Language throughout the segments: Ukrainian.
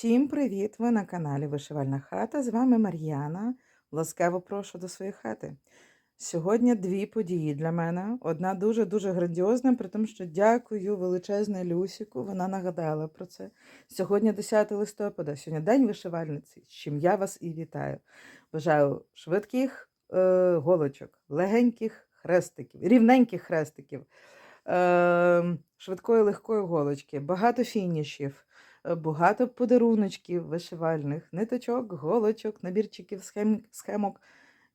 Всім привіт! Ви на каналі Вишивальна хата. З вами Мар'яна. Ласкаво прошу до своєї хати. Сьогодні дві події для мене. Одна дуже-дуже грандіозна, при тому, що дякую величезне Люсіку. Вона нагадала про це. Сьогодні 10 листопада, сьогодні День вишивальниці, з чим я вас і вітаю. Бажаю швидких е, голочок, легеньких хрестиків, рівненьких хрестиків, е, швидкої легкої голочки, багато фінішів багато подаруночків вишивальних, ниточок, голочок, набірчиків, схем, схемок.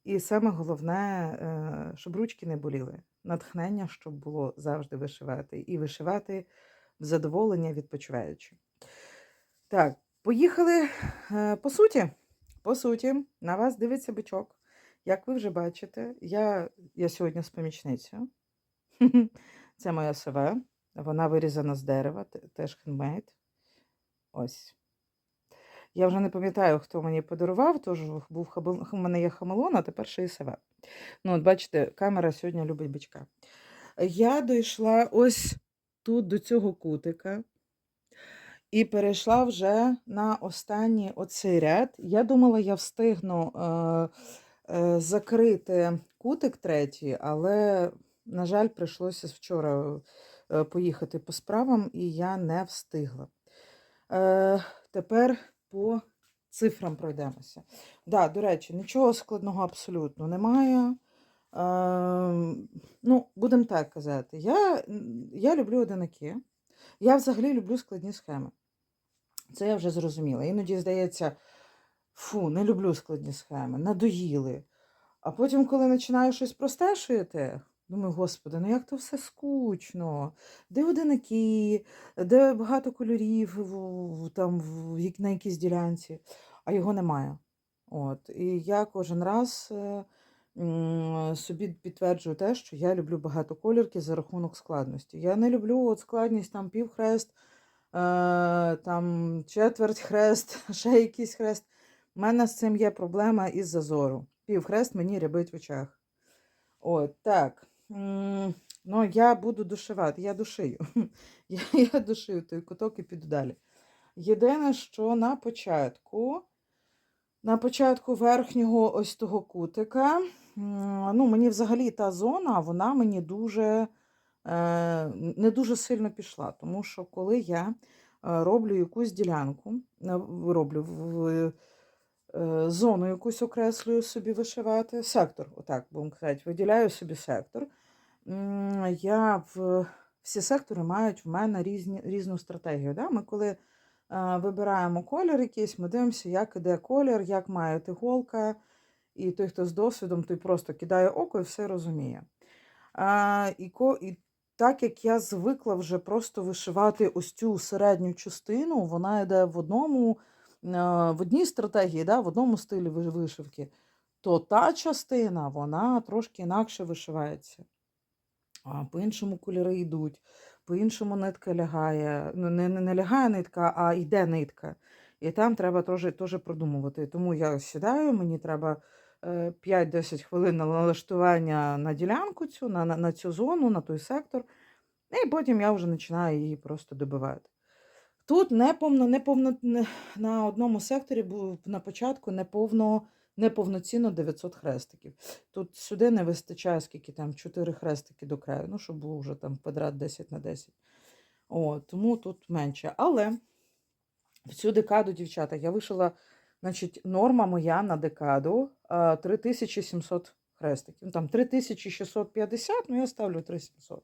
І саме головне, е, щоб ручки не боліли. Натхнення, щоб було завжди вишивати. І вишивати в задоволення відпочиваючи. Так, поїхали е, по суті. По суті, на вас дивиться бичок. Як ви вже бачите, я, я сьогодні з помічницею. Це моя сова. Вона вирізана з дерева, теж хендмейд. Ось. Я вже не пам'ятаю, хто мені подарував, тож був хабел... у мене є хамелон, а тепер ще і себе. Ну, от бачите, камера сьогодні любить бичка. Я дійшла ось тут до цього кутика і перейшла вже на останній оцей ряд. Я думала, я встигну е, е, закрити кутик третій, але, на жаль, прийшлося вчора е, поїхати по справам, і я не встигла. Е, тепер по цифрам пройдемося. Да, до речі, нічого складного абсолютно немає. Е, ну, будемо так казати. Я, я люблю одинаки. Я взагалі люблю складні схеми. Це я вже зрозуміла. Іноді здається, фу, не люблю складні схеми, надоїли. А потім, коли починаю щось просте думаю, господи, ну як то все скучно. Де одинаки, де багато кольорів там, на якійсь ділянці, а його немає. От. І я кожен раз е, собі підтверджую те, що я люблю багатоколірки за рахунок складності. Я не люблю от складність там півхрест, е, там четверть хрест, ще якийсь хрест. У мене з цим є проблема із зазору. Півхрест мені рябить в очах. От, так. Ну, я буду душивати, я душию. Я, я душию той куток і піду далі. Єдине, що на початку, на початку верхнього ось того кутика, ну, мені взагалі та зона, вона мені дуже е, не дуже сильно пішла. Тому що коли я е, роблю якусь ділянку, е, роблю в, зону якусь окреслюю собі вишивати, сектор, отак будемо казати, виділяю собі сектор. Я в всі сектори мають в мене різні, різну стратегію. Да? Ми коли е, вибираємо колір якийсь, ми дивимося, як іде колір, як має йти голка. І той, хто з досвідом, той просто кидає око і все розуміє. А, і, і так як я звикла вже просто вишивати ось цю середню частину, вона йде в одному, е, в одній стратегії, да, в одному стилі вишивки, то та частина вона трошки інакше вишивається. По-іншому кольори йдуть, по-іншому нитка лягає. Ну, не, не, не лягає нитка, а йде нитка. І там треба теж, продумувати. Тому я сідаю, мені треба е, 5-10 хвилин налаштування на ділянку цю, на, на, на цю зону, на той сектор. І потім я вже починаю її просто добивати. Тут неповно, неповно, не, на одному секторі був на початку неповно, неповноцінно 900 хрестиків. Тут сюди не вистачає, скільки там 4 хрестики до краю, ну, щоб було вже там квадрат 10 на 10. О, тому тут менше. Але в цю декаду, дівчата, я вишила, значить, норма моя на декаду 3700 хрестиків. Ну, там 3650, ну я ставлю 3700.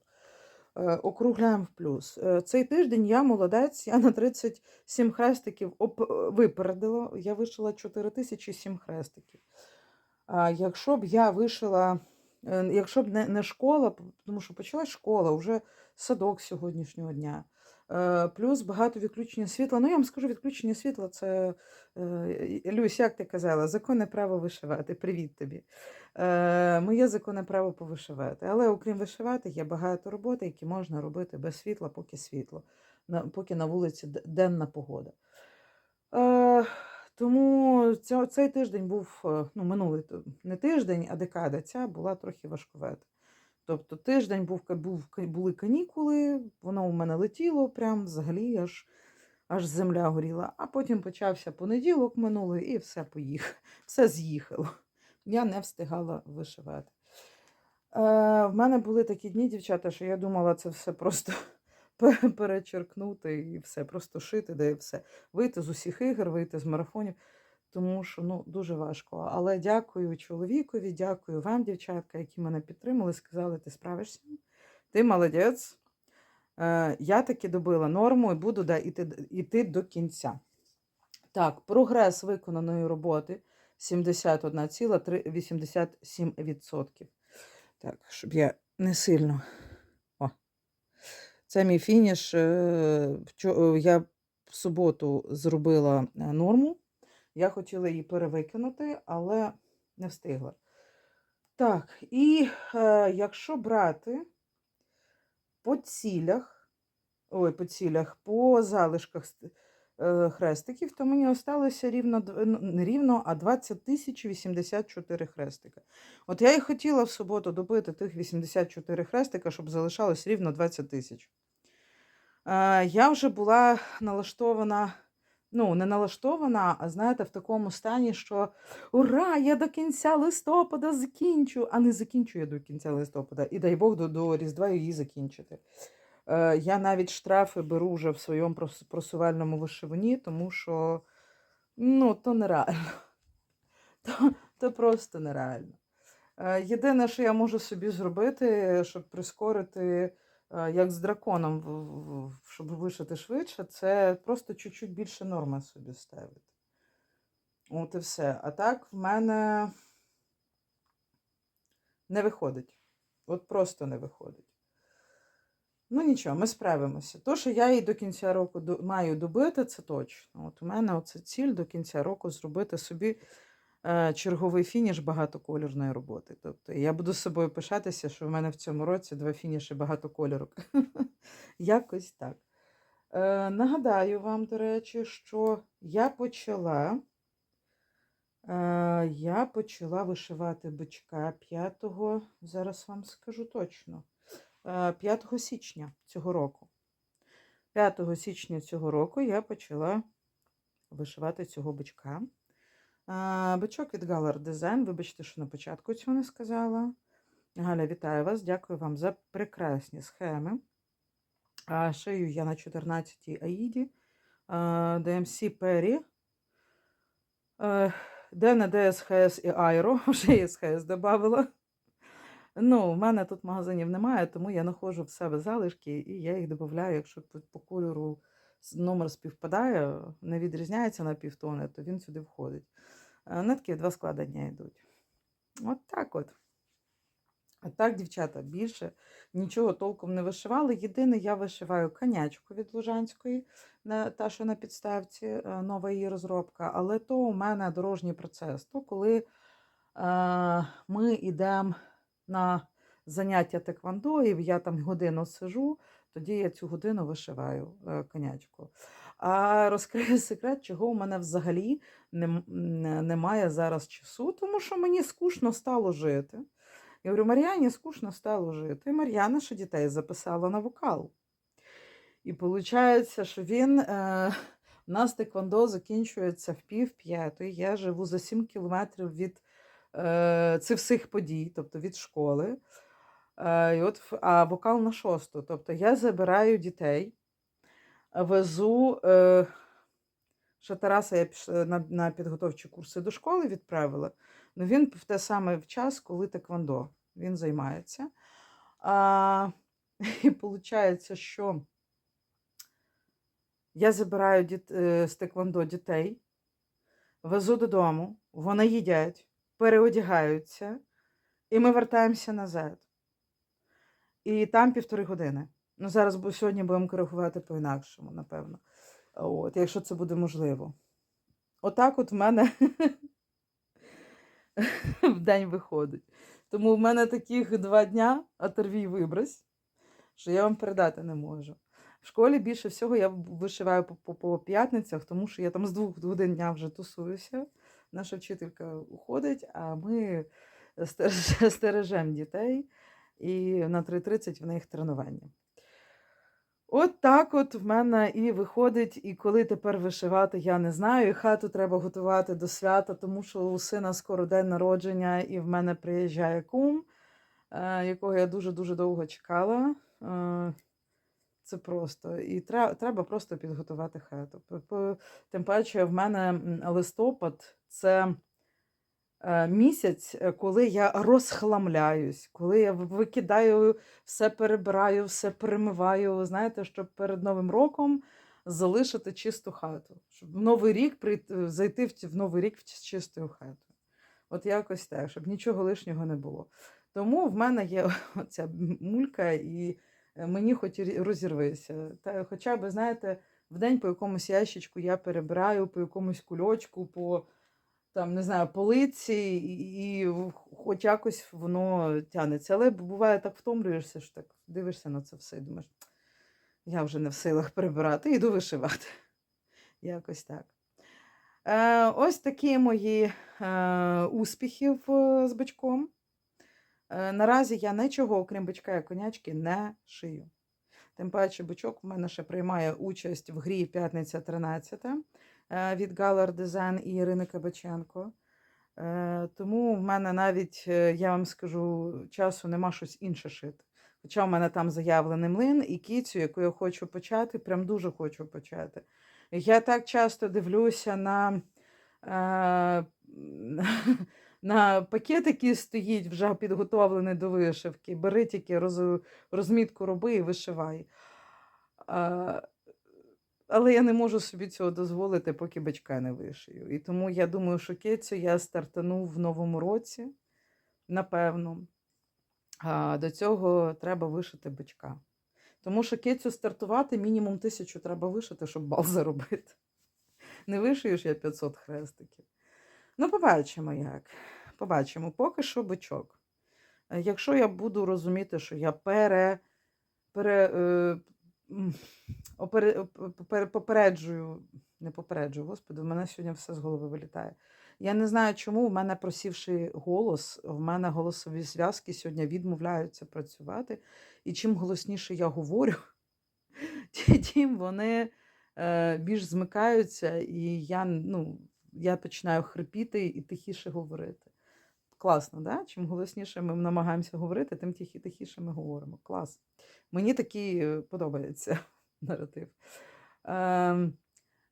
Е, Округляємо в плюс. Е, Цей тиждень я молодець, я на 37 хрестиків е, випередила. Я вишила 4007 хрестиків. А якщо б я вишила, якщо б не, не школа, тому що почалась школа, вже садок сьогоднішнього дня, е, плюс багато відключення світла. Ну, я вам скажу, відключення світла це, е, Люсь, як ти казала, законне право вишивати. Привіт тобі. Е, Моє законне право повишивати. Але окрім вишивати, є багато роботи, які можна робити без світла, поки світло, поки на вулиці денна погода. Тому цей тиждень був, е, ну, минулий не тиждень, а декада ця була трохи важковета. Тобто тиждень був, був, були канікули, воно у мене летіло прям взагалі аж аж земля горіла. А потім почався понеділок минулий і все поїхало, все з'їхало. Я не встигала вишивати. Е, в мене були такі дні, дівчата, що я думала, це все просто перечеркнути і все, просто шити, де і все. Вийти з усіх ігор, вийти з марафонів, тому що ну, дуже важко. Але дякую чоловікові, дякую вам, дівчатка, які мене підтримали, сказали, ти справишся, ти молодець. Е, я таки добила норму і буду да, іти, іти до кінця. Так, прогрес виконаної роботи 71,87%. Так, щоб я не сильно. Це мій фініш. Я в суботу зробила е, норму. Я хотіла її перевикинути, але не встигла. Так, і е, якщо брати по цілях, ой, по цілях, по залишках е, хрестиків, то мені осталося рівно, не рівно, а 20 тисяч 84 хрестика. От я і хотіла в суботу добити тих 84 хрестика, щоб залишалось рівно 20 тисяч. Я вже була налаштована, ну, не налаштована, а знаєте, в такому стані, що ура, я до кінця листопада закінчу, а не закінчу я до кінця листопада. І дай Бог до, до Різдва її закінчити. Е, я навіть штрафи беру вже в своєму просувальному вишиванні, тому що ну, то нереально. То, то просто нереально. Єдине, що я можу собі зробити, щоб прискорити, як з драконом, щоб вишити швидше, це просто чуть-чуть більше норми собі ставити. От і все. А так в мене не виходить. От просто не виходить. Ну нічого, ми справимося. То, що я її до кінця року маю добити, це точно. От у мене оце ціль до кінця року зробити собі е, черговий фініш багатокольорної роботи. Тобто я буду з собою пишатися, що в мене в цьому році два фініші багатокольорок. Якось так. Е, нагадаю вам, до речі, що я почала. Е, я почала вишивати бичка 5, зараз вам скажу точно. е, 5 січня цього року. 5 січня цього року я почала вишивати цього бичка. Бичок від Galar Design. Вибачте, що на початку цього не сказала. Галя, вітаю вас. Дякую вам за прекрасні схеми. Шию я на 14-й Аїді. DMC Perry. Де не ДСХС і Айро, вже і СХС додавала. Ну, в мене тут магазинів немає, тому я знаходжу в себе залишки і я їх додаю, якщо по кольору номер співпадає, не відрізняється на півтони, то він сюди входить. Е, Нитки в два складення йдуть. От так от. А так, дівчата, більше нічого толком не вишивали. Єдине, я вишиваю конячку від Лужанської, та, що на підставці, е, нова її розробка, але то у мене дорожній процес. То коли е, ми йдемо на заняття теквандо, я там годину сижу, тоді я цю годину вишиваю е, конячку. А розкрию секрет, чого у мене взагалі немає зараз часу, тому що мені скучно стало жити. Я говорю, Мар'яні скучно стало жити. І Мар'яна ще дітей записала на вокал. І виходить, що він. Е, у нас теквандо закінчується в пів п'ятої. Я живу за 7 кілометрів від е, цих всіх подій, тобто від школи. Е, і от, а вокал на шосту. Тобто я забираю дітей, везу. Е, ще Тараса я пішла на, на підготовчі курси до школи відправила. Ну, він в те саме в час, коли теквандо він займається. А, і виходить, що я забираю діт, е, з теквандо дітей, везу додому, вони їдять, переодягаються, і ми вертаємося назад. І там півтори години. Ну, зараз бо сьогодні будемо коригувати по-інакшому, напевно. От, якщо це буде можливо. Отак от в мене в день виходить. Тому в мене таких два дня, оторвій вибрось, що я вам передати не можу. В школі більше всього я вишиваю по, по, п'ятницях, тому що я там з двох годин дня вже тусуюся. Наша вчителька уходить, а ми стережемо дітей, і на 3.30 в них тренування. От так от в мене і виходить, і коли тепер вишивати, я не знаю. І хату треба готувати до свята, тому що у сина скоро день народження, і в мене приїжджає кум, е, якого я дуже-дуже довго чекала. Е, Це просто. І тре- треба просто підготувати хату. Тим паче, в мене листопад це місяць, е, коли я розхламляюсь, коли я викидаю, все перебираю, все перемиваю. Знаєте, щоб перед Новим роком залишити чисту хату. Щоб в Новий рік прийти, зайти в в Новий рік з чистою хатою. От якось так, щоб нічого лишнього не було. Тому в мене є оця мулька, і е, мені хоч розірвися. Та хоча б, знаєте, в день по якомусь ящичку я перебираю, по якомусь кульочку, по там, не знаю, полиці, і, і хоч якось воно тягнеться. Але буває так втомлюєшся, що так дивишся на це все і думаєш, я вже не в силах перебирати, йду вишивати. Якось так. Е, ось такі мої е, успіхи е, з бичком. Е, наразі я нічого, окрім бичка і конячки, не шию. Тим паче, бичок в мене ще приймає участь в грі П'ятниця 13 е, від Галер Дизайн і Ірини Кабаченко. Е, Тому в мене навіть, е, я вам скажу, часу нема щось інше шити. Хоча в мене там заявлений млин і кіцю, яку я хочу почати, прям дуже хочу почати. Я так часто дивлюся на, е, на пакет, який стоїть, вже підготовлений до вишивки. Бери тільки роз, розмітку роби і вишивай. Але я не можу собі цього дозволити, поки батька не вишию. І тому я думаю, що кецю я стартану в новому році, напевно. А до цього треба вишити бичка. Тому що кецю стартувати мінімум тисячу треба вишити, щоб бал заробити. Не вишиєш я 500 хрестиків. Ну, побачимо як. Побачимо. Поки що бичок. Е, Якщо я буду розуміти, що я пере, пере, попереджую, не попереджую, господи, в мене сьогодні все з голови вилітає. Я не знаю, чому в мене просівший голос, в мене голосові зв'язки сьогодні відмовляються працювати. І чим голосніше я говорю, тим вони е, більш змикаються, і я, ну, я починаю хрипіти і тихіше говорити. Класно, да? Чим голосніше ми намагаємося говорити, тим тихіше ми говоримо. Клас. Мені такий е, подобається наратив. Ем,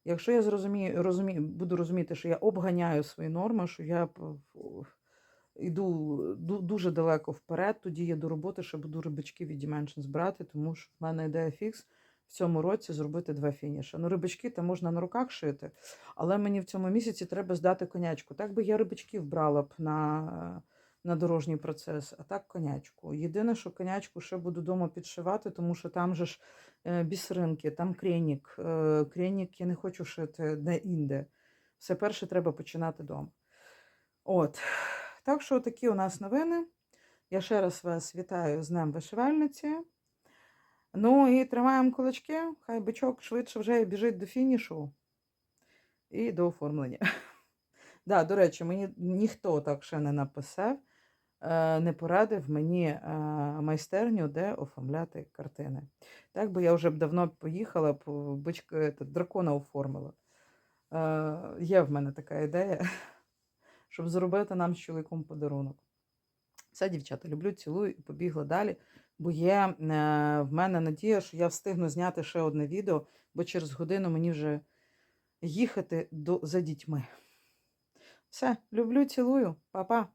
якщо я зрозумію, розумію, буду розуміти, що я обганяю свої норми, що я йду дуже далеко вперед, тоді я до роботи ще буду рибачки від Dimensions брати, тому що в мене ідея фікс в цьому році зробити два фініші. Ну, рибачки там можна на руках шити, але мені в цьому місяці треба здати конячку. Так би я рибачків брала б на, на дорожній процес, а так конячку. Єдине, що конячку ще буду вдома підшивати, тому що там же ж е, бісеринки, там кренік. Е, кренік я не хочу шити де-інде. Все перше треба починати вдома. От. Так що такі у нас новини. Я ще раз вас вітаю з Днем вишивальниці. Ну і тримаємо кулачки, хай бичок швидше вже біжить до фінішу і до оформлення. Да, до речі, мені ніхто так ще не написав, е, не порадив мені е, майстерню, де оформляти картини. Так би я вже б давно поїхала, б бичка, дракона оформила. Е, Є в мене така ідея, щоб зробити нам з чоловіком подарунок. Все, дівчата, люблю, цілую і побігла далі. Бо є е, в мене надія, що я встигну зняти ще одне відео, бо через годину мені вже їхати до, за дітьми. Все, люблю, цілую, Па-па.